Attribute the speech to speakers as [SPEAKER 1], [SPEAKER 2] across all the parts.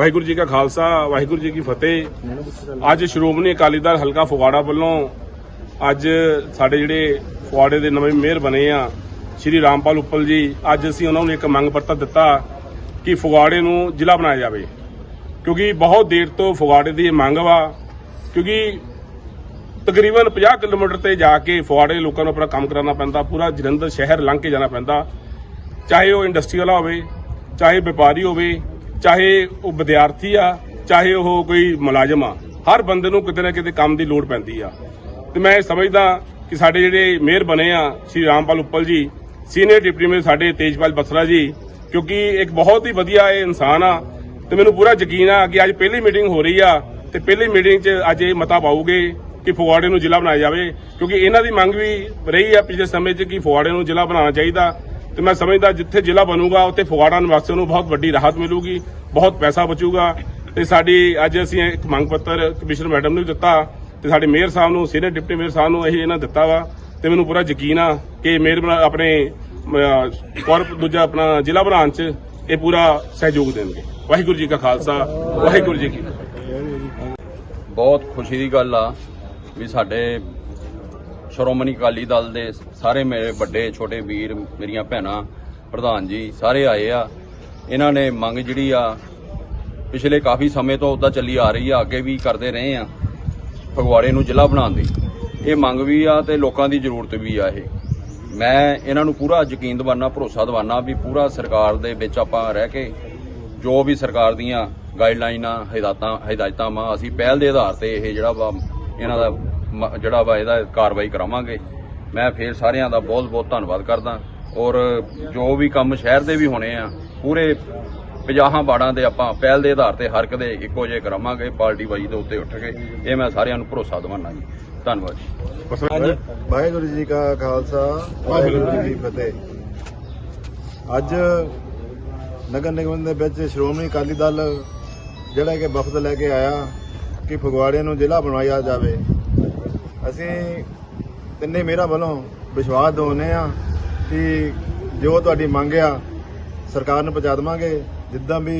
[SPEAKER 1] ਵਾਹਿਗੁਰੂ ਜੀ ਕਾ ਖਾਲਸਾ, ਵਾਹਿਗੁਰੂ ਜੀ ਕੀ ਫਤਿਹ। ਅੱਜ ਸ਼੍ਰੋਮਣੀ ਅਕਾਲੀ ਦਲ ਹਲਕਾ ਫਗਵਾੜਾ ਵੱਲੋਂ ਅੱਜ ਸਾਡੇ ਜਿਹੜੇ ਫਗਵਾੜੇ ਦੇ ਨਵੇਂ ਮੇਅਰ ਬਣੇ ਆ, ਸ਼੍ਰੀ ਰਾਮਪਾਲ ਉੱਪਲ ਜੀ, ਅੱਜ ਅਸੀਂ ਉਹਨਾਂ ਨੂੰ ਇੱਕ ਮੰਗ ਪੱਤਰ ਦਿੱਤਾ ਕਿ ਫਗਵਾੜੇ ਨੂੰ ਜ਼ਿਲ੍ਹਾ ਬਣਾਇਆ ਜਾਵੇ। ਕਿਉਂਕਿ ਬਹੁਤ ਦੇਰ ਤੋਂ ਫਗਵਾੜੇ ਦੀ ਇਹ ਮੰਗ ਵਾ, ਕਿਉਂਕਿ ਤਕਰੀਬਨ 50 ਕਿਲੋਮੀਟਰ ਤੇ ਜਾ ਕੇ ਫਗਵਾੜੇ ਲੋਕਾਂ ਨੂੰ ਆਪਣਾ ਕੰਮ ਕਰਾਉਣਾ ਪੈਂਦਾ, ਪੂਰਾ ਜਲੰਧਰ ਸ਼ਹਿਰ ਲੰਘ ਕੇ ਜਾਣਾ ਪੈਂਦਾ। ਚਾਹੇ ਉਹ ਇੰਡਸਟਰੀ ਵਾਲਾ ਹੋਵੇ, ਚਾਹੇ ਵਪਾਰੀ ਹੋਵੇ ਚਾਹੇ ਉਹ ਵਿਦਿਆਰਥੀ ਆ, ਚਾਹੇ ਉਹ ਕੋਈ ਮੁਲਾਜ਼ਮ ਆ, ਹਰ ਬੰਦੇ ਨੂੰ ਕਿਤੇ ਨਾ ਕਿਤੇ ਕੰਮ ਦੀ ਲੋੜ ਪੈਂਦੀ ਆ। ਤੇ ਮੈਂ ਇਹ ਸਮਝਦਾ ਕਿ ਸਾਡੇ ਜਿਹੜੇ ਮੇਅਰ ਬਣੇ ਆ, ਸ਼੍ਰੀ ਰਾਮਪਾਲ ਉੱਪਲ ਜੀ, ਸੀਨੀਅਰ ਡਿਪਟੀ ਮੇਅਰ ਸਾਡੇ ਤੇਜਪਾਲ ਬਸਰਾ ਜੀ, ਕਿਉਂਕਿ ਇੱਕ ਬਹੁਤ ਹੀ ਵਧੀਆ ਇਹ ਇਨਸਾਨ ਆ, ਤੇ ਮੈਨੂੰ ਪੂਰਾ ਯਕੀਨ ਆ ਕਿ ਅੱਜ ਪਹਿਲੀ ਮੀਟਿੰਗ ਹੋ ਰਹੀ ਆ, ਤੇ ਪਹਿਲੀ ਮੀਟਿੰਗ 'ਚ ਅੱਜ ਇਹ ਮਤਾ ਪਾਉਗੇ ਕਿ ਫਗਵਾੜੇ ਨੂੰ ਜ਼ਿਲ੍ਹਾ ਬਣਾਇਆ ਜਾਵੇ, ਕਿਉਂਕਿ ਇਹਨਾਂ ਦੀ ਮੰਗ ਵੀ ਰਹੀ ਆ ਪਿਛਲੇ ਸਮੇਂ 'ਚ ਕਿ ਫਗਵਾੜੇ ਨੂੰ ਜ਼ਿਲ੍ਹਾ ਬਣਾਉਣਾ ਚਾਹੀਦਾ ਤੇ ਮੈਂ ਸਮਝਦਾ ਜਿੱਥੇ ਜ਼ਿਲ੍ਹਾ ਬਣੂਗਾ, ਉੱਥੇ ਫਗਵਾੜਾ ਨਿਵਾਸੀਆਂ ਨੂੰ ਬਹੁਤ ਵੱਡੀ ਰਾਹਤ ਮਿਲੂਗੀ, ਬਹੁਤ ਪੈਸਾ ਬਚੂਗਾ। ਤੇ ਸਾਡੀ ਅੱਜ ਅਸੀਂ ਇੱਕ ਮੰਗ ਪੱਤਰ ਕਮਿਸ਼ਨਰ ਮੈਡਮ ਨੂੰ ਵੀ ਦਿੱਤਾ ਤੇ ਸਾਡੇ ਮੇਅਰ ਸਾਹਿਬ ਨੂੰ, ਸੀਨੀਅਰ ਡਿਪਟੀ ਮੇਅਰ ਸਾਹਿਬ ਨੂੰ ਇਹ ਇਹਨਾਂ ਦਿੱਤਾ ਵਾ ਤੇ ਮੈਨੂੰ ਪੂਰਾ ਯਕੀਨ ਆ ਕਿ ਮੇਅਰ ਬਣਾ- ਆਪਣੇ ਕਾਰਪ ਦੂਜਾ ਆਪਣਾ ਜ਼ਿਲ੍ਹਾ ਬਣਾਉਣ 'ਚ ਇਹ ਪੂਰਾ ਸਹਿਯੋਗ ਦੇਣਗੇ। ਵਾਹਿਗੁਰੂ ਜੀ ਕਾ ਖਾਲਸਾ, ਵਾਹਿਗੁਰੂ ਜੀ ਕੀ
[SPEAKER 2] ਬਹੁਤ ਖੁਸ਼ੀ ਦੀ ਗੱਲ ਆ ਵੀ ਸਾਡੇ ਸ਼੍ਰੋਮਣੀ ਅਕਾਲੀ ਦਲ ਦੇ ਸਾਰੇ ਮੇਰੇ ਵੱਡੇ, ਛੋਟੇ ਵੀਰ, ਮੇਰੀਆਂ ਭੈਣਾਂ, ਪ੍ਰਧਾਨ ਜੀ, ਸਾਰੇ ਆਏ ਆ। ਇਹਨਾਂ ਨੇ ਮੰਗ ਜਿਹੜੀ ਆ, ਪਿਛਲੇ ਕਾਫੀ ਸਮੇਂ ਤੋਂ ਉਦਾਂ ਚੱਲੀ ਆ ਰਹੀ ਆ, ਅੱਗੇ ਵੀ ਕਰਦੇ ਰਹੇ ਆ, ਫਗਵਾੜੇ ਨੂੰ ਜ਼ਿਲ੍ਹਾ ਬਣਾਉਣ ਦੀ। ਇਹ ਮੰਗ ਵੀ ਆ ਤੇ ਲੋਕਾਂ ਦੀ ਜ਼ਰੂਰਤ ਵੀ ਆ ਇਹ। ਮੈਂ ਇਹਨਾਂ ਨੂੰ ਪੂਰਾ ਯਕੀਨ ਦਿਵਾਨਾ, ਭਰੋਸਾ ਦਿਵਾਨਾ ਵੀ ਪੂਰਾ ਸਰਕਾਰ ਦੇ ਵਿੱਚ ਆਪਾਂ ਰਹਿ ਕੇ ਜੋ ਵੀ ਸਰਕਾਰ ਦੀਆਂ ਗਾਈਡਲਾਈਨਾਂ ਹਦਾਇਤਾਂ ਹਦਾਇਤਾਂ ਵਾ, ਅਸੀਂ ਪਹਿਲ ਦੇ ਆਧਾਰ ਤੇ ਇਹ ਜਿਹੜਾ ਵਾ, ਇਹਨਾਂ ਦਾ ਜਿਹੜਾ ਵਾ ਇਹਦਾ ਕਾਰਵਾਈ ਕਰਾਵਾਂਗੇ। ਮੈਂ ਫੇਰ ਸਾਰਿਆਂ ਦਾ ਬਹੁਤ ਬਹੁਤ ਧੰਨਵਾਦ ਕਰਦਾ। ਔਰ ਜੋ ਵੀ ਕੰਮ ਸ਼ਹਿਰ ਦੇ ਵੀ ਹੋਣੇ ਆ ਪੂਰੇ 50 ਬਾੜਾਂ ਦੇ ਆਪਾਂ ਪਹਿਲ ਦੇ ਆਧਾਰ ਤੇ ਹਰ ਕਦੇ ਇੱਕੋ ਜਿਹੇ ਕਰਾਵਾਂਗੇ ਪਾਰਟੀ ਬਾਜੀ ਦੇ ਉੱਤੇ ਉੱਠ ਕੇ। ਇਹ ਮੈਂ ਸਾਰਿਆਂ ਨੂੰ ਭਰੋਸਾ ਦਿਵਾਨਾ ਜੀ। ਧੰਨਵਾਦ ਜੀ।
[SPEAKER 3] ਵਾਹਿਗੁਰੂ ਜੀ ਕਾ ਖਾਲਸਾ ਵਾਹਿਗੁਰੂ ਜੀ ਕੀ ਫਤਿਹ। ਅੱਜ ਨਗਰ ਨਿਗਮ ਦੇ ਵਿੱਚ ਸ਼੍ਰੋਮਣੀ ਅਕਾਲੀ ਦਲ ਜਿਹੜਾ ਕਿ ਵਫਦ ਲੈ ਕੇ ਆਇਆ ਕਿ ਫਗਵਾੜੇ ਨੂੰ ਜ਼ਿਲ੍ਹਾ ਬਣਾਇਆ ਜਾਵੇ। ਅਸੀਂ ਤਿੰਨੇ ਮੇਰਾ ਵੱਲੋਂ ਵਿਸ਼ਵਾਸ ਦਿਵਾਉਂਦੇ ਆ ਕਿ ਜੋ ਤੁਹਾਡੀ ਮੰਗ ਆ, ਸਰਕਾਰ ਨੂੰ ਪਹੁੰਚਾ ਦੇਵਾਂਗੇ। ਜਿੱਦਾਂ ਵੀ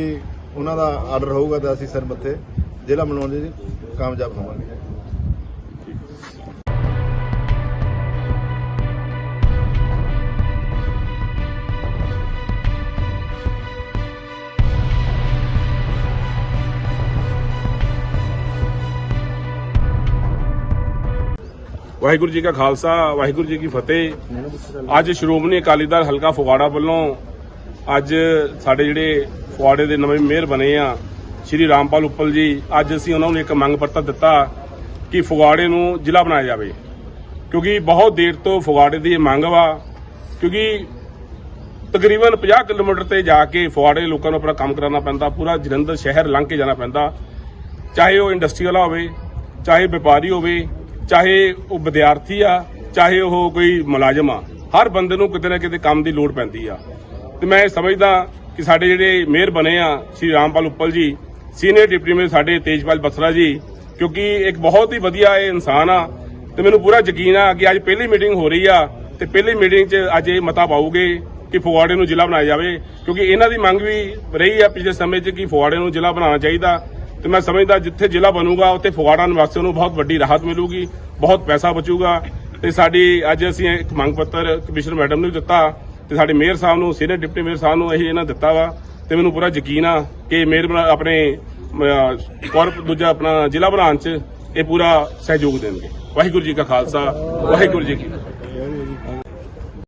[SPEAKER 3] ਉਹਨਾਂ ਦਾ ਆਰਡਰ ਹੋਊਗਾ ਤਾਂ ਅਸੀਂ ਸਿਰ ਮੱਥੇ ਜ਼ਿਲ੍ਹਾ ਬਣਾਉਣ ਦੀ ਕਾਮਯਾਬ ਹੋਵਾਂਗੇ।
[SPEAKER 1] ਵਾਹਿਗੁਰੂ ਜੀ ਕਾ ਖਾਲਸਾ, ਵਾਹਿਗੁਰੂ ਜੀ ਕੀ ਫਤਿਹ। ਅੱਜ ਸ਼੍ਰੋਮਣੀ ਅਕਾਲੀ ਦਲ ਹਲਕਾ ਫਗਵਾੜਾ ਵੱਲੋਂ ਅੱਜ ਸਾਡੇ ਜਿਹੜੇ ਫਗਵਾੜੇ ਦੇ ਨਵੇਂ ਮੇਅਰ ਬਣੇ ਆ, ਸ਼੍ਰੀ ਰਾਮਪਾਲ ਉੱਪਲ ਜੀ, ਅੱਜ ਅਸੀਂ ਉਹਨਾਂ ਨੂੰ ਇੱਕ ਮੰਗ ਪੱਤਰ ਦਿੱਤਾ ਕਿ ਫਗਵਾੜੇ ਨੂੰ ਜ਼ਿਲ੍ਹਾ ਬਣਾਇਆ ਜਾਵੇ। ਕਿਉਂਕਿ ਬਹੁਤ ਦੇਰ ਤੋਂ ਫਗਵਾੜੇ ਦੀ ਇਹ ਮੰਗ ਵਾ, ਕਿਉਂਕਿ ਤਕਰੀਬਨ 50 ਕਿਲੋਮੀਟਰ ਤੇ ਜਾ ਕੇ ਫਗਵਾੜੇ ਲੋਕਾਂ ਨੂੰ ਆਪਣਾ ਕੰਮ ਕਰਾਉਣਾ ਪੈਂਦਾ, ਪੂਰਾ ਜਲੰਧਰ ਸ਼ਹਿਰ ਲੰਘ ਕੇ ਜਾਣਾ ਪੈਂਦਾ। ਚਾਹੇ ਉਹ ਇੰਡਸਟਰੀ ਵਾਲਾ ਹੋਵੇ, ਚਾਹੇ ਵਪਾਰੀ ਹੋਵੇ ਚਾਹੇ ਉਹ ਵਿਦਿਆਰਥੀ ਆ, ਚਾਹੇ ਉਹ ਕੋਈ ਮੁਲਾਜ਼ਮ ਆ, ਹਰ ਬੰਦੇ ਨੂੰ ਕਿਤੇ ਨਾ ਕਿਤੇ ਕੰਮ ਦੀ ਲੋੜ ਪੈਂਦੀ ਆ। ਤੇ ਮੈਂ ਇਹ ਸਮਝਦਾ ਕਿ ਸਾਡੇ ਜਿਹੜੇ ਮੇਅਰ ਬਣੇ ਆ, ਸ਼੍ਰੀ ਰਾਮਪਾਲ ਉੱਪਲ ਜੀ, ਸੀਨੀਅਰ ਡਿਪਟੀ ਮੇਅਰ ਸਾਡੇ ਤੇਜਪਾਲ ਬਸਰਾ ਜੀ, ਕਿਉਂਕਿ ਇੱਕ ਬਹੁਤ ਹੀ ਵਧੀਆ ਇਹ ਇਨਸਾਨ ਆ, ਤੇ ਮੈਨੂੰ ਪੂਰਾ ਯਕੀਨ ਆ ਕਿ ਅੱਜ ਪਹਿਲੀ ਮੀਟਿੰਗ ਹੋ ਰਹੀ ਆ, ਤੇ ਪਹਿਲੀ ਮੀਟਿੰਗ 'ਚ ਅੱਜ ਇਹ ਮਤਾ ਪਾਉਗੇ ਕਿ ਫਗਵਾੜੇ ਨੂੰ ਜ਼ਿਲ੍ਹਾ ਬਣਾਇਆ ਜਾਵੇ, ਕਿਉਂਕਿ ਇਹਨਾਂ ਦੀ ਮੰਗ ਵੀ ਰਹੀ ਆ ਪਿਛਲੇ ਸਮੇਂ 'ਚ ਕਿ ਫਗਵਾੜੇ ਨੂੰ ਜ਼ਿਲ੍ਹਾ ਬਣਾਉਣਾ ਚਾਹੀਦਾ। ਤੇ ਮੈਂ ਸਮਝਦਾ ਜਿੱਥੇ ਜ਼ਿਲ੍ਹਾ ਬਣੂਗਾ, ਉੱਥੇ ਫਗਵਾੜਾ ਨਿਵਾਸੀਆਂ ਨੂੰ ਬਹੁਤ ਵੱਡੀ ਰਾਹਤ ਮਿਲੂਗੀ, ਬਹੁਤ ਪੈਸਾ ਬਚੂਗਾ। ਤੇ ਸਾਡੀ ਅੱਜ ਅਸੀਂ ਇੱਕ ਮੰਗ ਪੱਤਰ ਕਮਿਸ਼ਨਰ ਮੈਡਮ ਨੂੰ ਵੀ ਦਿੱਤਾ ਤੇ ਸਾਡੇ ਮੇਅਰ ਸਾਹਿਬ ਨੂੰ, ਸੀਨੀਅਰ ਡਿਪਟੀ ਮੇਅਰ ਸਾਹਿਬ ਨੂੰ ਇਹ ਇਹਨਾਂ ਦਿੱਤਾ ਵਾ ਤੇ ਮੈਨੂੰ ਪੂਰਾ ਯਕੀਨ ਆ ਕਿ ਮੇਅਰ ਬਣਾ- ਆਪਣੇ ਕਾਰਪ ਦੂਜਾ ਆਪਣਾ ਜ਼ਿਲ੍ਹਾ ਬਣਾਉਣ 'ਚ ਇਹ ਪੂਰਾ ਸਹਿਯੋਗ ਦੇਣਗੇ। ਵਾਹਿਗੁਰੂ ਜੀ ਕਾ ਖਾਲਸਾ, ਵਾਹਿਗੁਰੂ ਜੀ ਕੀ